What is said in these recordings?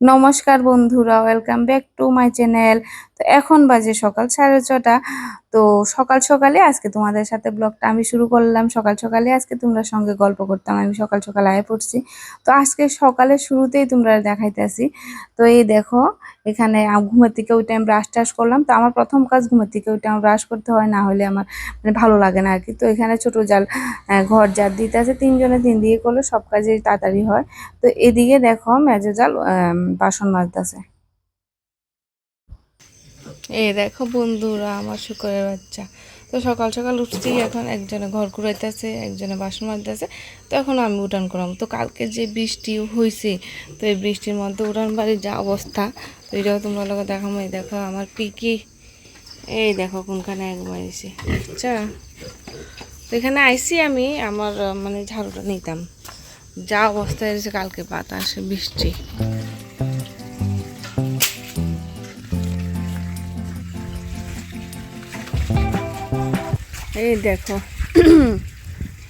নমস্কার বন্ধুরা welcome back to my channel তো এখন বাজে সকাল সাড়ে ছটা। তো সকাল সকালে আজকে তোমাদের সাথে ব্লগটা আমি শুরু করলাম। সকাল সকালে আজকে তোমরা সঙ্গে গল্প করতাম, আমি সকাল সকাল আয় পড়ছি। তো আজকে সকালে শুরুতেই তোমরা দেখাইতেছি। তো এই দেখো এখানে ঘুমের থেকে ওই টাইম ব্রাশ টাশ করলাম। তো আমার প্রথম কাজ ঘুমের থেকে ওই টাইম ব্রাশ করতে হয়, না হলে আমার মানে ভালো লাগে না আর কি তো এখানে ছোট জাল ঘর জার দিতে আছে। তিনজনে তিন দিয়ে করলে সব কাজে তাড়াতাড়ি হয়। তো এদিকে দেখো মেজো জাল বাসন মাজতেছে। এই দেখো বন্ধুরা, আমার শুকরের বাচ্চা। তো সকাল সকাল উঠছি, এখন একজনে ঘর কুড়াইতেছে একজনে বাসন মাজতেছে। তো এখন আমি উঠান করলাম। তো কালকে যে বৃষ্টি হয়েছে তো এই বৃষ্টির মধ্যে উঠান বাড়ির যা অবস্থা তো এটাও তোমরা লোক দেখাবো এই দেখো আমার পিকি। এই দেখো কোনখানে একবার এসে। আচ্ছা তো এখানে আইসি আমি, আমার মানে ঝাড়ুটা নিতাম। যা অবস্থা হয়েছে কালকে বাতাস, বৃষ্টি। এই দেখো,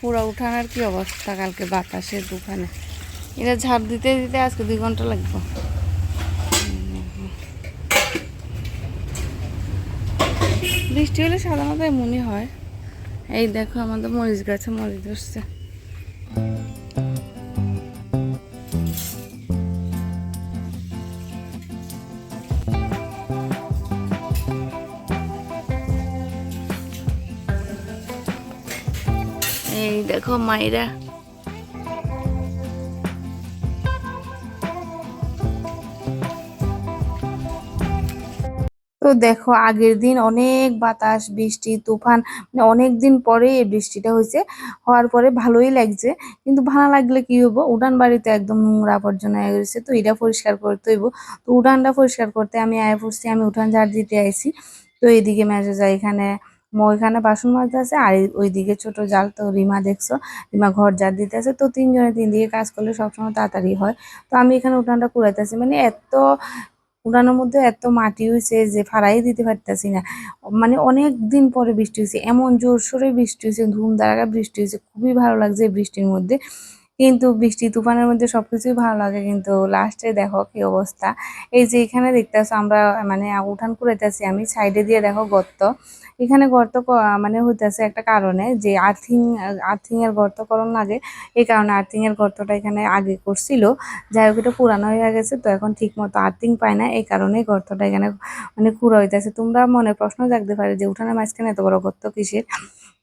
পুরো উঠানোর কি অবস্থা কালকে বাতাসের দোকানে। এটা ঝাড় দিতে দিতে আজকে দুই ঘণ্টা লাগবে। বৃষ্টি হলে সাধারণত এমনই হয়। এই দেখো আমাদের মরিচ গাছে মরিচ ধরছে। এই দেখো মাইরা তো দেখো আগের দিন অনেক বাতাস, বৃষ্টি, তুফান মানে অনেক দিন পরে এই বৃষ্টিটা হয়েছে। হওয়ার পরে ভালোই লাগছে, কিন্তু ভালো লাগলে কি হব? উঠান বাড়িতে একদম নোংরা আবর্জনা হয়ে গেছে, তো এটা পরিষ্কার করতে হইব। তো উঠানটা পরিষ্কার করতে আমি আয় পড়ছি, আমি উঠান ঝাড় দিতে আইছি। তো এইদিকে মেজে যায়, এখানে মো এখানে বাসন মাজতে আছে আর ওইদিকে ছোট জাল, তো রিমা দেখছ, রিমা ঘর ঝাড় দিতে আছে তো তিনজনে তিন দিকে কাজ করলে সবসময় তাড়াতাড়ি হয়। তো আমি এখানে উঠানটা কুড়াইতেছি মানে এত উড়ানোর মধ্যে এত মাটি হয়েছে যে ফাড়াই দিতে পারতেছি না। মানে অনেক দিন পরে বৃষ্টি হয়েছে এমন জোর সোরে বৃষ্টি হয়েছে ধুম ধারাকা বৃষ্টি হয়েছে খুবই ভালো লাগছে বৃষ্টির মধ্যে। কিন্তু বৃষ্টি তুফানের মধ্যে সবকিছুই ভালো লাগে। কিন্তু লাস্টে দেখো কি অবস্থা। এই যে এখানে দেখতেছো আমরা মানে উঠান কুড়াইতেছি আমি, সাইডে দিয়ে দেখো গর্ত। এখানে গর্ত মানে হইতেছে একটা কারণে যে আর্থিং আর্থিংয়ের গর্ত করণ লাগে। এই কারণে আর্থিংয়ের গর্তটা এখানে আগে করছিল। যাই হোক, এটা পুরানো হয়ে গেছে, তো এখন ঠিক মতো আর্থিং পায় না। এই কারণেই গর্তটা এখানে মানে কুড়া হইতেছে। তোমরা মনে প্রশ্ন জাগতে পারে যে উঠানের মাঝখানে এত বড় গর্ত কিসের?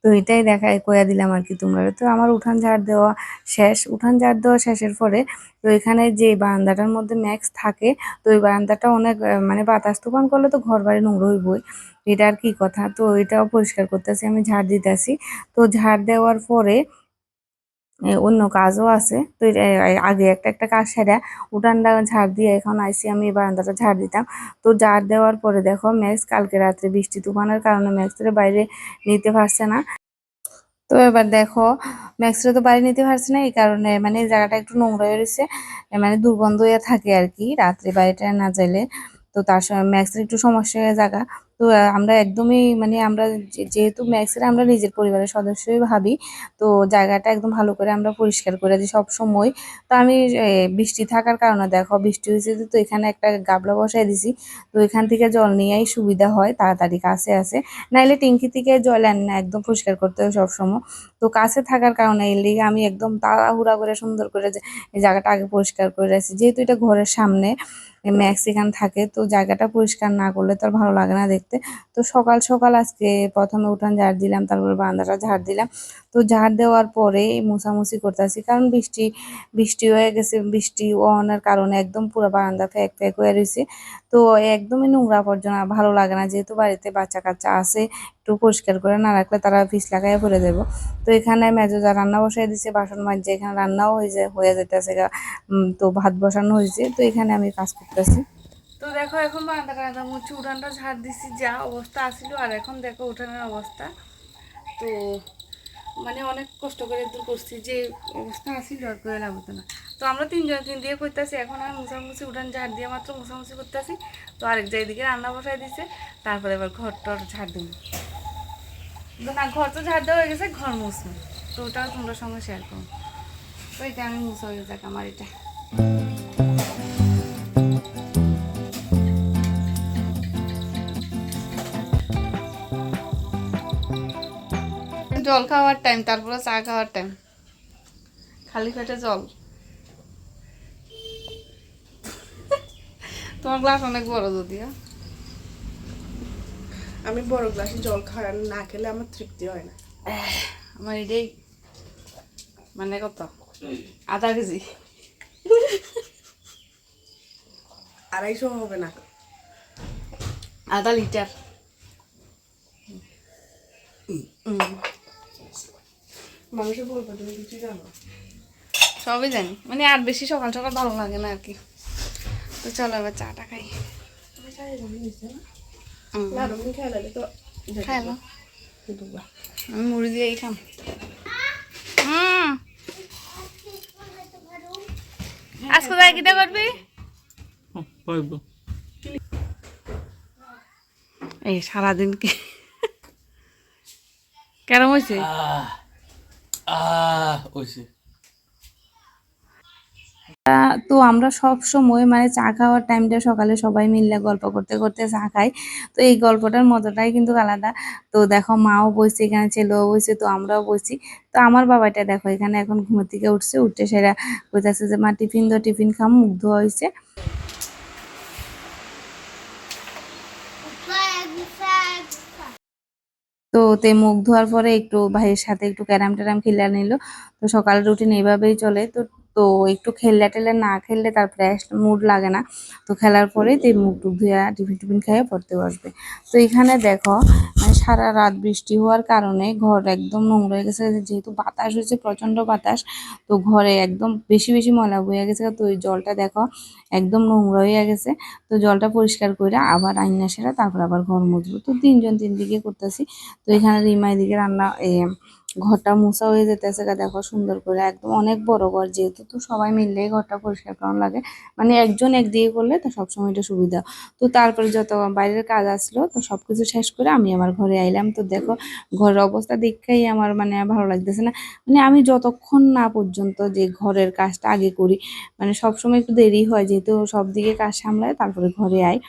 তো এটাই দেখায় কয়া দিলাম আর কি তোমরা। তো আমার উঠান ঝাড় দেওয়া শেষ, উঠান ঝাড় দেওয়া শেষের পরে তো এখানে যে বারান্দাটার মধ্যে ম্যাক্স থাকে, তো ওই বারান্দাটা অনেক মানে বাতাস তুফান করলে তো ঘর বাড়ি নোংরা হইবই। এটা আর কি কথা। তো এটাও পরিষ্কার করতেছি, আমি ঝাড় দিতেছি। তো ঝাড় দেওয়ার পরে অন্য কাজও আছে। তো আগে একটা একটা কাজ সেরা উঠানটা ঝাড় দিয়ে এখন আইসি আমি বারান্দাটা ঝাড় দিতাম। তো ঝাড় দেওয়ার পরে দেখো ম্যাক্স কালকে রাত্রে বৃষ্টি তুফানের কারণে ম্যাক্সের বাইরে নিতে পারছে না। তো এবার দেখো ম্যাক্সরা তো বাড়ি নিতে পারছে না, এই কারণে মানে জায়গাটা একটু নোংরা হয়ে রয়েছে। মানে দুর্গন্ধ হয়ে থাকে আর কি, রাত্রে বাড়িটা না যাইলে। তো তার ম্যাক্সের একটু সমস্যা হয়ে জায়গা। তো আমরা একদমই মানে আমরা যেহেতু ম্যাক্সের আমরা নিজের পরিবারের সদস্যই ভাবি, তো জায়গাটা একদম ভালো করে আমরা পরিষ্কার করে দিই সব সময় তো আমি বৃষ্টি থাকার কারণে, দেখো বৃষ্টি হয়েছে তো এখানে একটা গাবলা বসাই দিছি। তো এখান থেকে জল নিয়েই সুবিধা হয়, তাড়াতাড়ি কাছে আছে নাইলে ট্যাঙ্কি থেকে জল আন না, একদম পরিষ্কার করতে হয় সবসময়। তো কাছে থাকার কারণে এর লিগে আমি একদম তাড়াহুড়া করে সুন্দর করে এই জায়গাটা আগে পরিষ্কার করে রাখছি। যেহেতু এটা ঘরের সামনে ম্যাক্স এখানে থাকে, তো জায়গাটা পরিষ্কার না করলে তো আর ভালো লাগে না দেখতে। তো সকাল সকাল আজকে প্রথমে উঠান ঝাড় দিলাম, তারপরে বারান্দাটা ঝাড় দিলাম। তো ঝাড় দেওয়ার পরে মোছামুছি করতেছি। কারণ বৃষ্টি বৃষ্টি হয়ে গেছে, বৃষ্টি হওয়ার কারণে একদম পুরো বারান্দা ফ্যাক ফ্যাক হয়ে রয়েছে। তো একদমই নোংরা আবর্জনা ভালো লাগে না, যেহেতু বাড়িতে বাচ্চা কাচ্চা আছে, একটু পরিষ্কার করে না রাখলে তারা পিস লাগাই ফেলে দেবো। তো এখানে মেজোজা রান্না বসাই দিছে, বাসন মাজছে, এখানে রান্নাও হয়ে যায় হয়ে যেতেছে। তো ভাত বসানো হয়েছে তো এখানে আমি কাজ করতেছি। তো দেখো এখন বারান্দা টান্দা মুছি উঠানটা ঝাড় দিছি, যা অবস্থা আসিল আর এখন দেখো উঠানের অবস্থা। তো মানে অনেক কষ্ট করে দূর করছি, যে অবস্থা আছি জ্বর করে লাভ হতো না। তো আমরা তিনজন তিন দিয়ে করতেছি এখন আমি মুসামুসি উঠান ঝাড় দিয়ে মাত্র মুসামুসি করতেছি। তো আরেক জায়গায় দিকে রান্না বসাই দিছে, তারপরে এবার ঘর টর ঝাড় দিব। না, ঘর তো ঝাড় দেওয়া হয়ে গেছে, ঘর মুছবো। তো ওটাও তোমরা সঙ্গে শেয়ার করো। তো এটা আমি মুসা হয়ে যাক আমার এটা। জল খাওয়ার টাইম তারপরে চা খাওয়ার টাইম খালি পেটে জল। তোমার গ্লাস অনেক বড় যদিও আমি বড় গ্লাসে জল খাওয়া না খেলে আমার তৃপ্তি হয় না। আমার এটাই মানে কত আধা কেজি। আড়াইশো হবে না। আধা লিটার। মানুষে বলব তুমি কিছু জানো সবই জানি। মানে আর বেশি সকাল সকাল ভালো লাগে না আর কি। তো চলো এবার চাটা খাই। খাইলো আমি মুড়ি দিয়েই খাম। আজকে যাই কিটা করবি? এই সারাদিন কি? কেরম হয়েছে তো আমরা সব সময় মানে চা খাওয়ার টাইমটা সকালে সবাই মিললে গল্প করতে করতে চা খাই। তো এই গল্পটার মজাটাই কিন্তু আলাদা। তো দেখো, মাও বসছে, এখানে ছেলেও বসছে, তো আমরাও বসছি। তো আমার বাবাটা দেখো, এখানে এখন ঘুমের থেকে উঠছে, উঠে সেরা কইতাছে যে, মা, টিফিন দো টিফিন খাম মুগ্ধ হয়েছে তো তে মুখ ধোয়ার পরে একটু ভাইয়ের সাথে একটু ক্যারাম ট্যারাম খেলে নিল। তো সকালের রুটিন এইভাবেই চলে। তো তো একটু খেললে টেলে না খেললে তার ফ্রেশ মুড লাগে না। তো খেলার পরে তে মুখ টুক ধুয়ে টিফিন টিফিন খেয়ে পড়তে বসবে। তো এখানে দেখো মানে সারা রাত বৃষ্টি হওয়ার কারণে ঘর একদম নোংরা হয়ে গেছে। যেহেতু বাতাস হয়েছে প্রচণ্ড বাতাস, তো ঘরে একদম বেশি বেশি ময়লা বয়ে গেছে। তো ওই জলটা দেখো একদম নোংরা হয়ে গেছে। তো জলটা পরিষ্কার করে আবার আইনা সেরা তারপর আবার ঘর মুছবো। তো তিনজন তিন দিকে করতেছি। তো এখানে রিমা এদিকে রান্না ঘরটা মোছা হয়ে যেতেছে দেখো সুন্দর করে। একদম অনেক বড় ঘর যেহেতু তো সবাই মিললেই ঘরটা পরিষ্কার করানো লাগে। মানে একজন একদিকে করলে তো সবসময় এটা সুবিধা। তো তারপরে যত বাইরের কাজ আসলো তো সব কিছু শেষ করে আমি আমার ঘরে আইলাম। তো দেখো ঘরের অবস্থা দেখেই আমার মানে ভালো লাগতেছে না। মানে আমি যতক্ষণ না পর্যন্ত যে ঘরের কাজটা আগে করি মানে সবসময় একটু দেরি হয় যেহেতু সব দিকে কাজ সামলায় তারপরে ঘরে উম,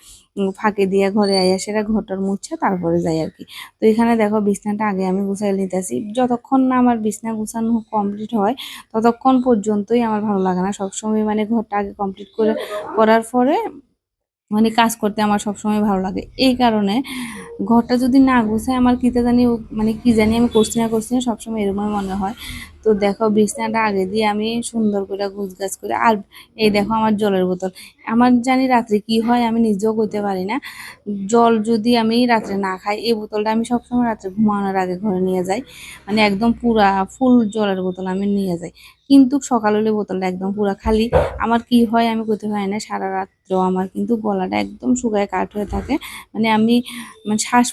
ফাঁকে দিয়ে ঘরে আইয়া সেটা ঘরটার মুছে, তারপরে যাই আর কি। তো এখানে দেখো বিছনাটা আগে আমি গুছাই নিতেছি। যতক্ষণ না আমার বিছনা গুছানো কমপ্লিট হয়, ততক্ষণ পর্যন্তই আমার ভালো লাগে না। সবসময় মানে ঘরটা আগে কমপ্লিট করে করার পরে মানে কাজ করতে আমার সবসময় ভালো লাগে। এই কারণে ঘরটা যদি না গুছায় আমার কিতে জানি মানে কি জানি আমি করছি না করছি না সবসময় এরকমই মনে হয়। তো দেখো বিছনাটা আগে দিয়ে আমি সুন্দর করে গুছ গাছ করে, আর এই দেখো আমার জলের বোতল। আমার জানি রাত্রে কি হয় আমি নিজেও করতে পারি না। জল যদি আমি রাত্রে না খাই, এই বোতলটা আমি সবসময় রাত্রে ঘুমানোর আগে ঘরে নিয়ে যাই। মানে একদম পুরা ফুল জলের বোতল আমি নিয়ে যাই। কিন্তু সকাল হলে বোতলটা একদম পুরা খালি। আমার কি হয় আমি করতে পারি না, সারা রাত্রেও আমার কিন্তু গলাটা একদম শুকায় কাঠ হয়ে থাকে। মানে আমি মানে শ্বাস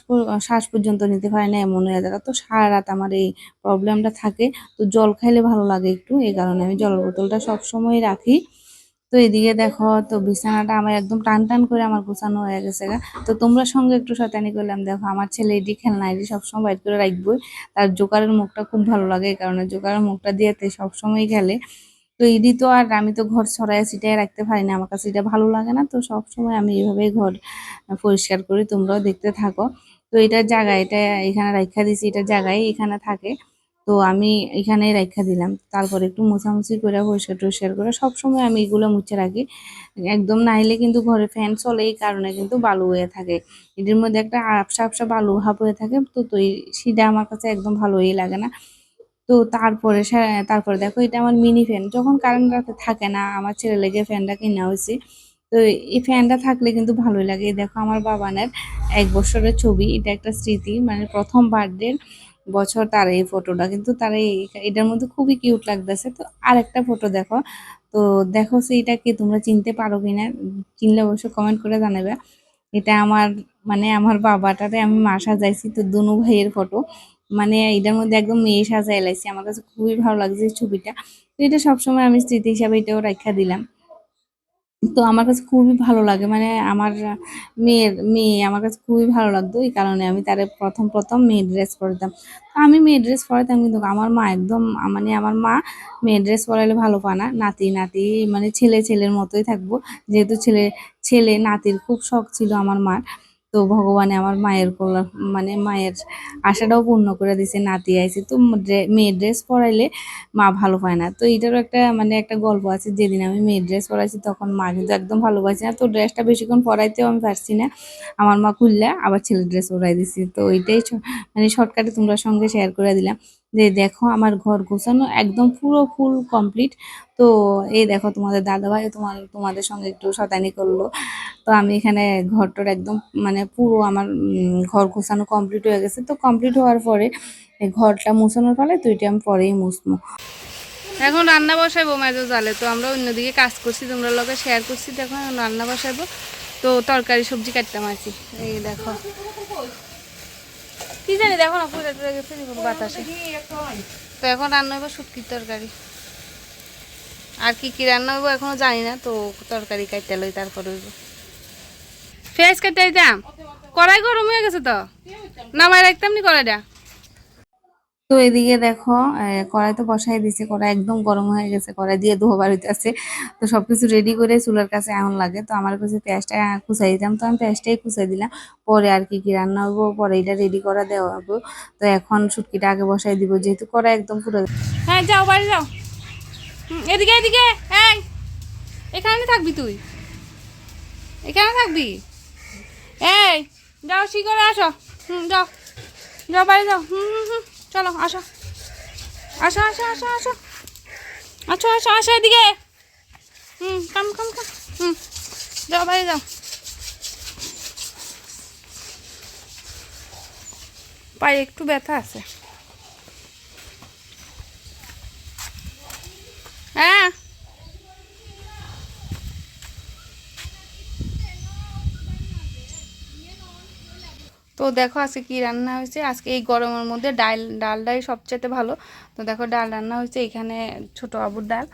শ্বাস পর্যন্ত নিতে পারি না এমন হয়ে যায় তো সারা রাত আমার এই প্রবলেমটা থাকে। তো জল খাইলে ভালো লাগে একটু, এই কারণে আমি জলের বোতলটা সব সময় রাখি। তো এদিকে দেখো, তো বিছানাটা আমার একদম টান টান করে আমার গোছানো হয়ে গেছে গা। তো তোমরা সঙ্গে একটু শয়তানি করলাম, দেখো আমার ছেলে এটি খেলনা এটি সবসময় বাইর করে রাখবই। তার জোকারের মুখটা খুব ভালো লাগে, এই কারণে জোকারের মুখটা দিয়েতে সবসময় খেলে। তো এডি তো আর আমি তো ঘর ছড়াই ছিটাই রাখতে পারি না, আমার কাছে এটা ভালো লাগে না। তো সবসময় আমি এইভাবেই ঘর পরিষ্কার করি, তোমরাও দেখতে থাকো। তো এটার জায়গা এটা এখানে রাখা দিছি এটার জায়গায় এখানে থাকে। তো আমি এখানে রাখা দিলাম। তারপরে একটু মোছামুছি করে পরিষ্কার টরিষ্কার করে সবসময় আমি এগুলো মুছে রাখি। একদম নাইলে কিন্তু ঘরে ফ্যান চলে, এই কারণে কিন্তু বালু হয়ে থাকে। এটির মধ্যে একটা আবসা আপসা বালু ভাব হয়ে থাকে, তো তো সেটা আমার কাছে একদম ভালোই লাগে না। তো তারপরে তারপরে দেখো এটা আমার মিনি ফ্যান যখন কারেন্ট রাতে থাকে না, আমার ছেলে লেগে ফ্যানটা কিনা হয়েছে, তো এই ফ্যানটা থাকলে কিন্তু ভালোই লাগে। দেখো আমার বাবানের এক বছরের ছবি, এটা একটা স্মৃতি মানে প্রথম বার্থডের বছর তার এই ফটোটা কিন্তু তার এই এটার মধ্যে খুবই কিউট লাগতেছে। তো আরেকটা ফটো দেখো। তো দেখো সেইটা কি, তোমরা চিনতে পারো কিনা চিনলে অবশ্যই কমেন্ট করে জানাবে। এটা আমার মানে আমার বাবাটারে আমি মা সাজাইছি তো দুনু ভাইয়ের ফটো মানে এটার মধ্যে একদম মেয়ে সাজাই লাইছি। আমার কাছে খুবই ভালো লাগছে ছবিটা। তো এটা সবসময় আমি স্মৃতি হিসাবে এটাও রাখা দিলাম। তো আমার কাছে খুবই ভালো লাগে। মানে আমার মেয়ের, মেয়ে আমার কাছে খুবই ভালো লাগতো এই কারণে আমি তার প্রথম প্রথম মেয়ে ড্রেস পরতাম আমি মেয়ে ড্রেস পরাতাম কিন্তু আমার মা একদম মানে আমার মা মেয়ে ড্রেস পরাইলে ভালো পায় না। নাতি নাতি মানে ছেলে, ছেলের মতোই থাকব। যেহেতু ছেলে ছেলে, নাতির খুব শখ ছিল আমার মার। তো ভগবানে আমার মায়ের কল্যাণ মানে মায়ের আশাটাও পূর্ণ করে দিছে, নাতি আইছে। তো মেয়ের ড্রেস পরাইলে মা ভালো পায় না। তো এটারও একটা মানে একটা গল্প আছে, যেদিন আমি মেয়ের ড্রেস পরাইছি তখন মা কিন্তু একদম ভালো পাইছে না। তো ড্রেসটা বেশিক্ষণ পরাইতেও আমি পারছি না। আমার মা খুললে আবার ছেলের ড্রেস পরাই দিছি। তো ওইটাই মানে শর্টকাটে তোমরা সঙ্গে শেয়ার করে দিলাম। যে দেখো আমার ঘর গোছানো একদম পুরো ফুল কমপ্লিট তো এই দেখো তোমাদের দাদাভাই তোমার, তোমাদের সঙ্গে একটু শতানি করল। তো আমি এখানে ঘরটার একদম মানে পুরো আমার ঘর গোছানো কমপ্লিট হয়ে গেছে। তো কমপ্লিট হওয়ার পরে ঘরটা মুছানোর ফলে তো এটা আমি পরেই মুছবো। এখন রান্না বসাইবো মেজো জালে। তো আমরা অন্যদিকে কাজ করছি, তোমরা লোকে শেয়ার করছি। দেখো রান্না বসাইবো। তো তরকারি সবজি কাটতাম আছি। এই দেখো। কি জানি, দেখো না পুরো টুরে গেছে বাতাসে। তো এখন রান্না হইব শুটকির তরকারি। আর কি কি রান্না হইব এখনও জানি না, তো তরকারি কাটতে লই, তারপর হইব। পেঁয়াজ কাটতে আইতাম? কড়াই গরম হয়ে গেছে তো? নামাই রাখতাম নি কড়াইটা? তো এদিকে দেখো কড়াই তো বসাই দিছে কড়াই একদম গরম হয়ে গেছে, কড়াই দিয়ে ধোবার হইতেছে তো সবকিছু রেডি করে চুলার কাছে এমন লাগে। তো আমার কাছে পেঁয়াজটা কুচাই দিতাম তো আমি পেঁয়াজটাই কুচাই দিলাম। পরে আর কি কি রান্না হব, পরে এটা রেডি করা দেওয়া হব। তো এখন শুটকিটা আগে বসাই দিব, যেহেতু কড়াই একদম পুরো হ্যাঁ যাও বাড়ি যাও। এদিকে এদিকে হ্যাঁ এখানে থাকবি তুই? এখানে থাকবি? এই, যাও শিগরে আসো। হুম, যাও যাও বাড়ি যাও। হুম হুম হুম। চলো, আসো। আসো আসো আসো আসো। আসো আসো আসো এদিকে। হুম কাম কাম কাম হুম, যাও বাইরে যাও। পায়ে একটু ব্যথা আছে। হ্যাঁ। তো দেখো আজকে কি রান্না হয়েছে? আজকে এই গরমের মধ্যে ডাল ডালটাই সবচেয়ে ভালো। তো দেখো ডাল রান্না হয়েছে, এখানে ছোট আবুর ডাল।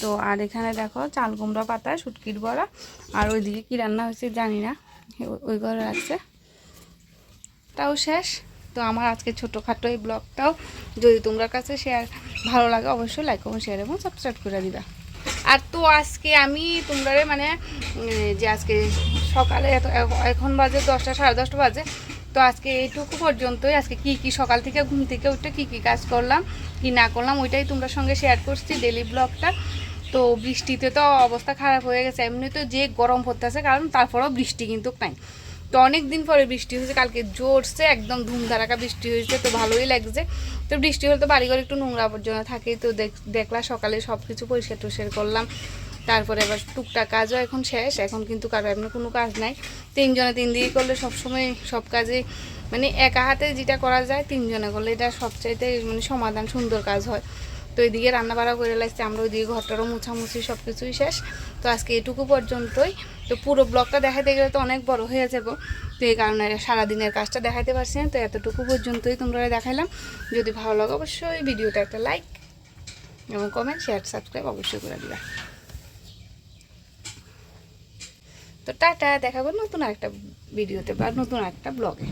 তো আর এখানে দেখো চাল কুমড়া পাতা, শুটকির বড়া। আর ওইদিকে কি রান্না হয়েছে জানি না, ওই- ঘরে আছে। তাও শেষ। তো আমার আজকে ছোটোখাটো এই ব্লগটাও। যদি তোমরা কাছে শেয়ার ভালো লাগে, অবশ্যই লাইক কমেন্ট শেয়ার এবং সাবস্ক্রাইব করে দিবা। আর তো আজকে আমি তোমরা মানে যে আজকে সকালে এখন বাজে দশটা, সাড়ে দশটা বাজে। তো আজকে এইটুকু পর্যন্তই। আজকে কি কি সকাল থেকে ঘুম থেকে উঠে কি কি কাজ করলাম, কি না করলাম, ওইটাই তোমরা সঙ্গে শেয়ার করছি ডেলি ব্লগটা তো বৃষ্টিতে তো অবস্থা খারাপ হয়ে গেছে, এমনি তো যে গরম পড়তেছে, কারণ তারপরেও বৃষ্টি কিন্তু নাই। তো অনেক দিন পরে বৃষ্টি হয়েছে, কালকে জোরসে একদম ধুমধারাকা বৃষ্টি হয়েছে, তো ভালোই লাগছে। তো বৃষ্টি হলে তো বাড়িঘর একটু নোংরা আবর্জনা থাকেই, তো দেখ- দেখলা সকালে সব কিছু পরিষ্কার টরিষ্কার করলাম। তারপরে এবার টুকটাক কাজও এখন শেষ, এখন কিন্তু কারও এমনি কোনো কাজ নাই। তিনজনে তিন দিকে করলে সবসময় সব কাজে মানে একা হাতে যেটা করা যায়, তিনজনে করলে এটা সবচাইতে মানে সমাধান সুন্দর কাজ হয়। তো এদিকে রান্না বাড়া করে লাগছে, আমরা ওইদিকে ঘরটারও মুছামুছি সব কিছুই শেষ। তো আজকে এটুকু পর্যন্তই। তো পুরো ব্লগটা দেখাতে গেলে তো অনেক বড় হয়ে যাব। তো এই কারণে সারাদিনের কাজটা দেখাতে পারছি না। তো এতটুকু পর্যন্তই তোমরা দেখাইলাম। যদি ভালো লাগে অবশ্যই ভিডিওটা একটা লাইক এবং কমেন্ট শেয়ার সাবস্ক্রাইব অবশ্যই করে দিবা। তো টাটা দেখাবো নতুন একটা ভিডিওতে বা নতুন একটা ব্লগে।